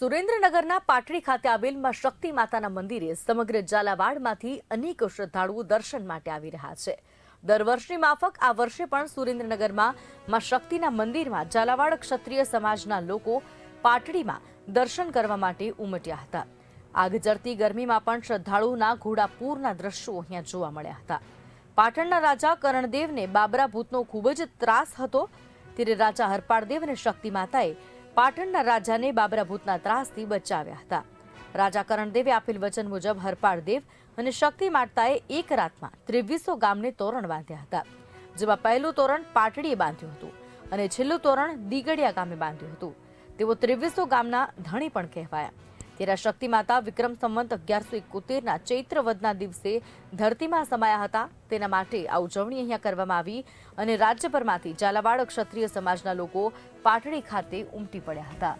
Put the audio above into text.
સુરેન્દ્રનગરના પાટડી ખાતે આવેલમાં શક્તિ માતાના મંદિરે સમગ્ર ઝાલાવાડમાંથી અનેક શ્રદ્ધાળુઓ દર્શન માટે આવી રહ્યા છે. દર વર્ષની માફક આ વર્ષે પણ સુરેન્દ્રનગરમાં માં શક્તિના મંદિરમાં ઝાલાવાડ ક્ષત્રિય સમાજના લોકો પાટડીમાં દર્શન કરવા માટે ઉમટ્યા હતા. આગ જરતી ગરમીમાં પણ શ્રદ્ધાળુઓના ઘોડાપૂરના દ્રશ્યો અહીંયા જોવા મળ્યા હતા. પાટણના રાજા કરણદેવને બાબરા ભૂતનો ખૂબ જ ત્રાસ હતો. ત્યારે રાજા હરપાળદેવ અને શક્તિ માતાએ પાટણના રાજાને બાબરા ભૂતના ત્રાસથી બચાવ્યા હતા. રાજા કરણદેવે આપેલ વચન મુજબ હરપાળદેવ અને શક્તિ માતાએ એક રાતમાં ત્રેવીસો ગામને તોરણ બાંધ્યા હતા, જેમાં પહેલું તોરણ પાટડીએ બાંધ્યું હતું અને છેલ્લું તોરણ દીગડિયા ગામે બાંધ્યું હતું. તેઓ ત્રેવીસો ગામના ધણી પણ કહેવાયા. ત્યારે શક્તિ માતા વિક્રમ સંવંત અગિયારસો એકોતેરના ચૈત્ર વધના દિવસે ધરતીમાં સમાયા હતા. તેના માટે આ ઉજવણી અહીંયા કરવામાં આવી અને રાજ્યભરમાંથી ઝાલાવાડ ક્ષત્રિય સમાજના લોકો પાટડી ખાતે ઉમટી પડ્યા હતા.